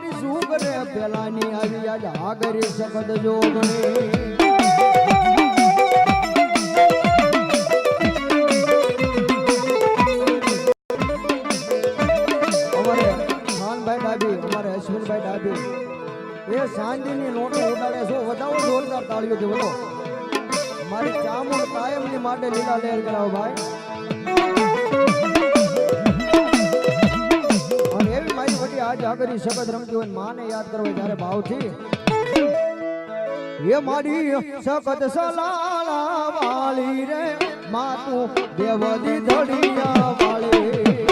મારી શું કરે પેલાની આવી આજ આગરી શબ્દ જોગણી. એ સાંજની લોટો ઉડાડે છો, વધાવો જોરદાર તાળીઓથી વધો મારી ચામુંડ કાયમની માટે લીલા લહેર કરાવો ભાઈ. આજ અગરી શબ્દ રમતી હોય માને યાદ કરવો ત્યારે ભાવથી. એ મારી સખત સલાલા વાળી રે મા તું દેવદી ધડિયા વાળી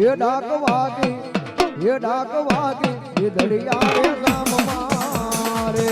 હે ડાક વાગે હે ડાક વાગે હે દરિયા રે રામ મારે.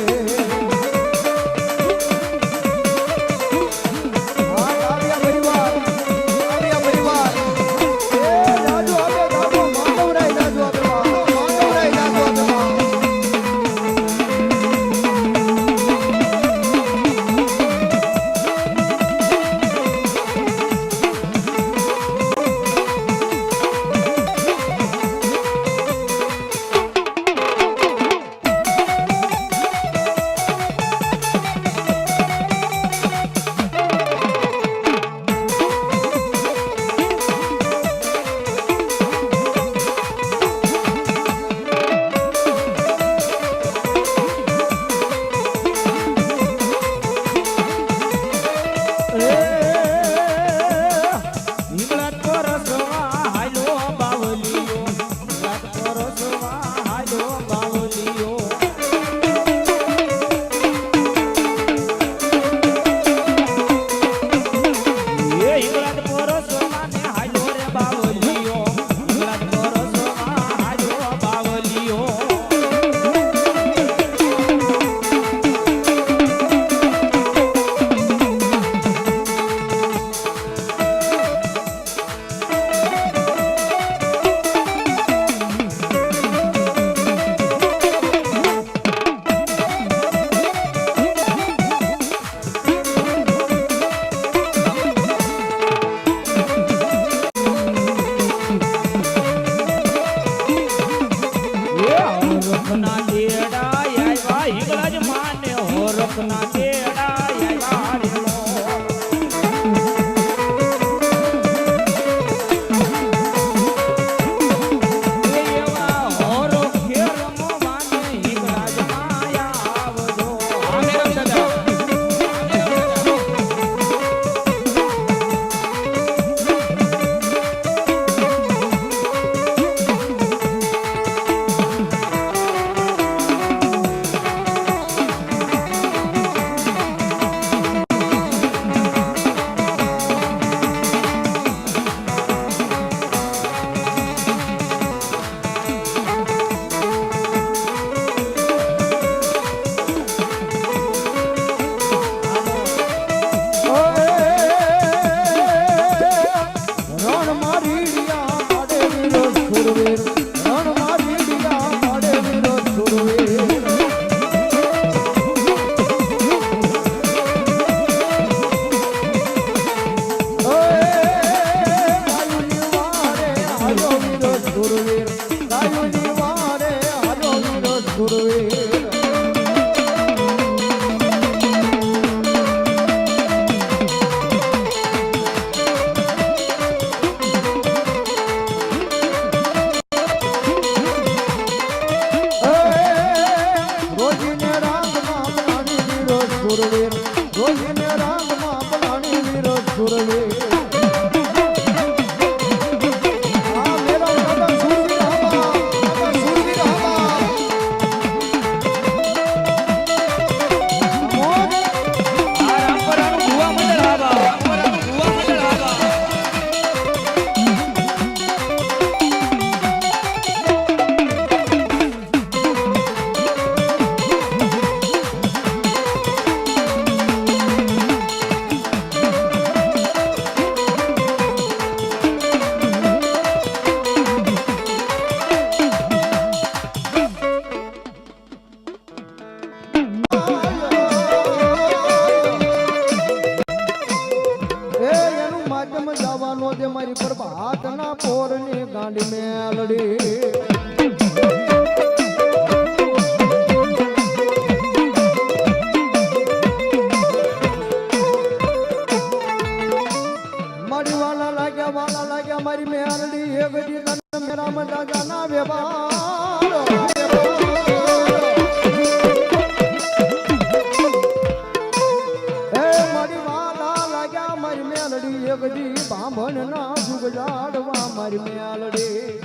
મેલડી એક દી બાંભણ ના જુગ જાડવા મારી મેલડી.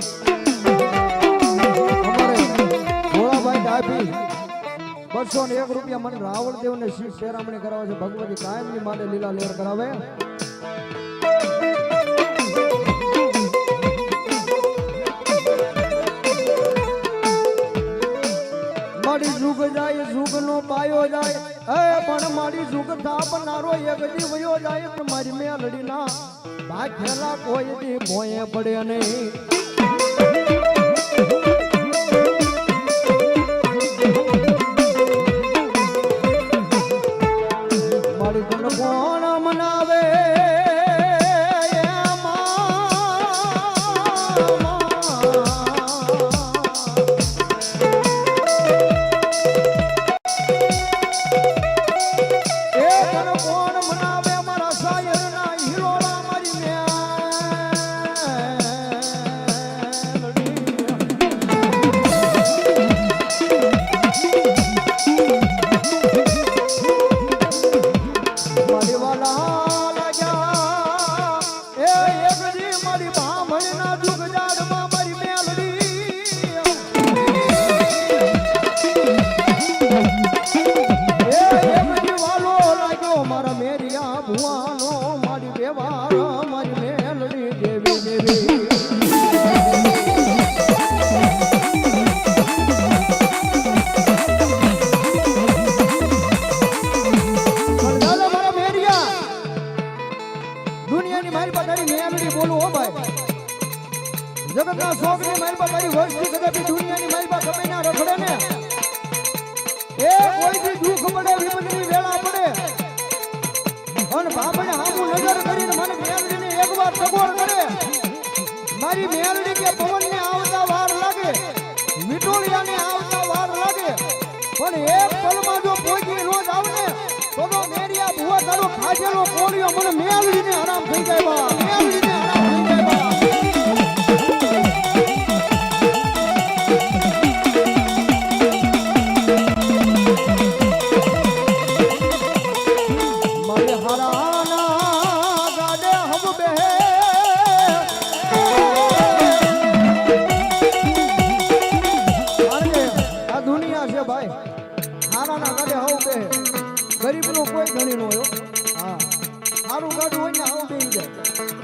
બસો ને એક રૂપિયા મને રાવણ દેવ ને શિવ શેરામણી કરાવે છે. ભગવતી કાયમની માટે લીલા લેર કરાવે. મારી જુગ જાય જુગ નો પાયો જાય. એ પણ મારી જુગ થાપનારો એક વયો જાય પણ મારી મેલડી ના ભાગ્યલા કોઈ દી ભોયે પડે નહીં. જગતના મારી પાસે તારી વસ્તી કદાપી દુનિયાની પાસે ગમે ના રખડે ને એ કોઈ બી દુઃખ પડે વિપતની મારી મેલડી કે પવનને આવતા વાર લાગે વિટોળિયાને આવતા વાર લાગે. પણ એક પલમાં જો પહોંચી રોજ આવે તો મેરિયા ભુવા તારો ખાધેલો મેલડીને આરામ થઈ જાય ગરીબનો કોઈ નો હોય હા. સારું ગાડું હોય ને આવું બેહી જાય.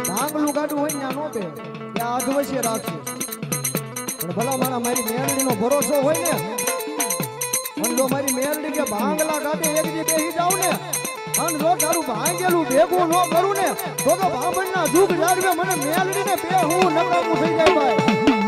ભાંગલું ગાડું હોય ને નો બે એ આધવશ્ય રાખશે પણ ભલા મારા, મારી મેરડીનો ભરોસો હોય ને? અને જો મારી મેરડી કે ભાંગલા ગાડે એક દી બેસી જાવ ને, અને જો તારું ભાંગેલું ભેગું ન કરું ને, તો તો બાંભણના દુઃખ જાળવે મને મેલડીને બે હું નકામું થઈ જાય ભાઈ.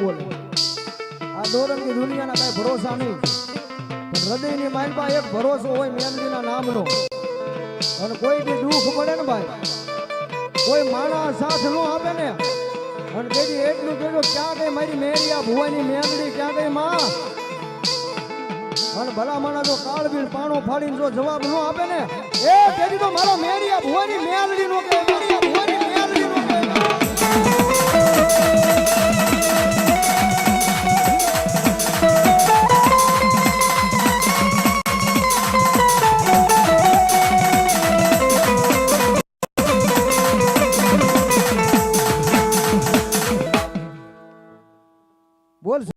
બોલે. આ દોરંગી દુનિયાના કાંઈ ભરોસા નહીં. પણ હૃદયની માલપા એક ભરોસો હોય મેમરીના નામનો. અને કોઈ બી દુઃખ પડે ને ભાઈ, કોઈ માણસ સાથ ન આપે ને. અને તેથી એટલું કહેજો ક્યાં કઈ મારી મેરિયા ભુવાની મેમડી ક્યાં કઈ માં? અને ભલા માણસ જો કાળબીર પાણો ફાડીને જો જવાબ ન આપે ને, એ, તેથી તો મારો મેરી આ ભુવાની મેલડી નો કે મેરિયા